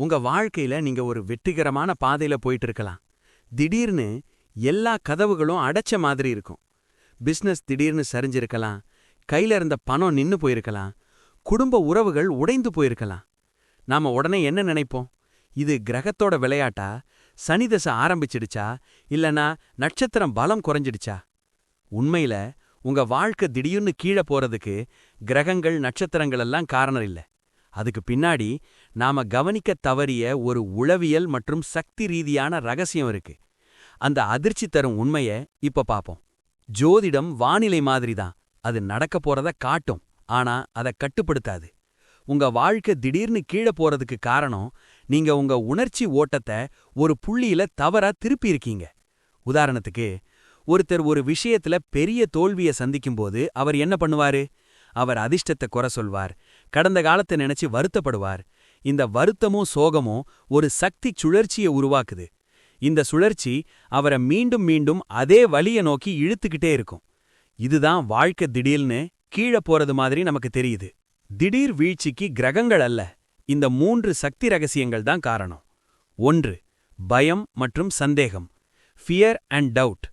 உங்க வாழ்க்கையில நீங்க ஒரு வெற்றிகரமான பாதையில போயிட்டு இருக்கலாம் திடீர்னு எல்லா கதவுகளும் அடைச்ச மாதிரி இருக்கும். பிசினஸ் திடீர்னு சரிஞ்சிருக்கலாம். கையில இருந்த பணம் நின்னு போயிருக்கலாம். குடும்ப உறவுகள் உடைந்து போயிருக்கலாம். நாம உடனே என்ன நினைப்போம்? இது கிரகத்தோட விளையாட்டா? சனிதசை ஆரம்பிச்சிடுச்சா? இல்லனா நட்சத்திரம் பலம் குறைஞ்சிடுச்சா? உண்மையில உங்க வாழ்க்கை திடீர்னு கீழே போறதுக்கு கிரகங்கள் நட்சத்திரங்கள் எல்லாம் காரணம் இல்ல. அதுக்கு பின்னாடி நாம கவனிக்க தவறிய ஒரு உளவியல் மற்றும் சக்தி ரீதியான ரகசியம் இருக்கு. அந்த அதிர்ச்சி தரும் உண்மைய இப்ப பாப்போம். ஜோதிடம் வானிலை மாதிரி தான். அது நடக்க போறத காட்டும். ஆனா அதை கட்டுப்படுத்தாது. உங்க வாழ்க்கை திடீர்னு கீழே போறதுக்கு காரணம் நீங்க உங்க உணர்ச்சி ஓட்டத்தை ஒரு புள்ளியில தவறா திருப்பி இருக்கீங்க. உதாரணத்துக்கு ஒருத்தர் ஒரு விஷயத்துல பெரிய தோல்விய சந்திக்கும்போது அவர் என்ன பண்ணுவாரு? அவர் அதிர்ஷ்டத்தை குறை சொல்வார். கடந்த காலத்தை நினைச்சு வருத்தப்படுவார். இந்த வருத்தமும் சோகமும் ஒரு சக்தி சுழற்சியை உருவாக்குது. இந்த சுழற்சி அவரை மீண்டும் மீண்டும் அதே வழிய நோக்கி இழுத்துக்கிட்டே இருக்கும். இதுதான் வாழ்க்கை திடீர்னு கீழே போறது மாதிரி நமக்கு தெரியுது. திடீர் வீழ்ச்சிக்கு கிரகங்கள் அல்ல. இந்த மூன்று சக்தி ரகசியங்கள் தான் காரணம். ஒன்று பயம் மற்றும் சந்தேகம். ஃபியர் அண்ட் டவுட்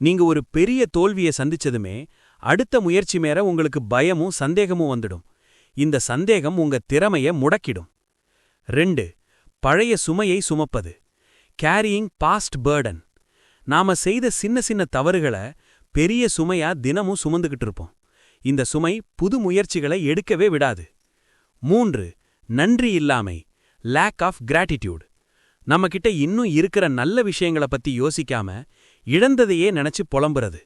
நீங்க ஒரு பெரிய தோல்வியை சந்திச்சதுமே அடுத்த முயற்சி மேற உங்களுக்கு பயமும் சந்தேகமும் வந்துடும். இந்த சந்தேகம் உங்க திறமைய முடக்கிடும். ரெண்டு பழைய சுமையை சுமப்பது. கேரியிங் பாஸ்ட் பேர்டன் நாம செய்த சின்ன சின்ன தவறுகளை பெரிய சுமையா தினமும் சுமந்துகிட்டு இருப்போம். இந்த சுமை புது முயற்சிகளை எடுக்கவே விடாது. மூன்று நன்றி இல்லாமை. லேக் ஆஃப் கிராட்டிடியூட் நம்மகிட்ட இன்னும் இருக்கிற நல்ல விஷயங்களை பத்தி யோசிக்காம இழந்ததையே நினைச்சு புலம்புறது.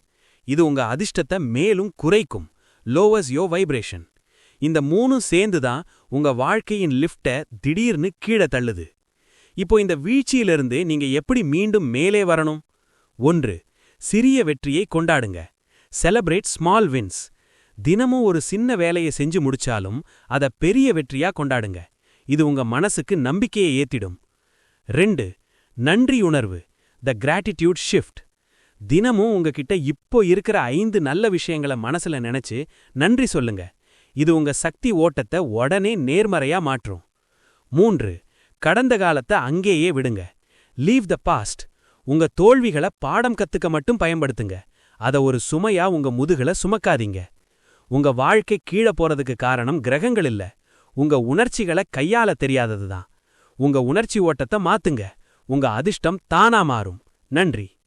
இது உங்க அதிர்ஷ்டத்தை மேலும் குறைக்கும். லோவஸ் யோ வைப்ரேஷன் இந்த மூணும் சேர்ந்து தான் உங்க வாழ்க்கையின் லிஃப்ட திடீர்னு கீழே தள்ளுது. இப்போ இந்த வீழ்ச்சியிலிருந்து நீங்க எப்படி மீண்டும் மேலே வரணும்? ஒன்று சிறிய வெற்றியை கொண்டாடுங்க. செலப்ரேட் ஸ்மால் வின்ஸ் தினமும் ஒரு சின்ன வேலையை செஞ்சு முடிச்சாலும் அத பெரிய வெற்றியா கொண்டாடுங்க. இது உங்க மனசுக்கு நம்பிக்கையை ஏத்திடும். ரெண்டு நன்றியுணர்வு த கிராட்டிடியூட் ஷிஃப்ட் தினமும் உங்ககிட்ட இப்போ இருக்கிற ஐந்து நல்ல விஷயங்களை மனசுல நினைச்சு நன்றி சொல்லுங்க. இது உங்க சக்தி ஓட்டத்தை உடனே நேர்மறையா மாற்றும். மூன்று கடந்த காலத்தை அங்கேயே விடுங்க. லீவ் த பாஸ்ட் உங்க தோல்விகளை பாடம் கத்துக்க மட்டும் பயன்படுத்துங்க. அத ஒரு சுமையா உங்க முதுகுல சுமக்காதீங்க. உங்க வாழ்க்கை கீழே போறதுக்கு காரணம் கிரகங்கள் இல்ல. உங்க உணர்ச்சிகளை கையால தெரியாததுதான். உங்க உணர்ச்சி ஓட்டத்தை மாத்துங்க. உங்க அதிர்ஷ்டம் தானா மாறும். நன்றி.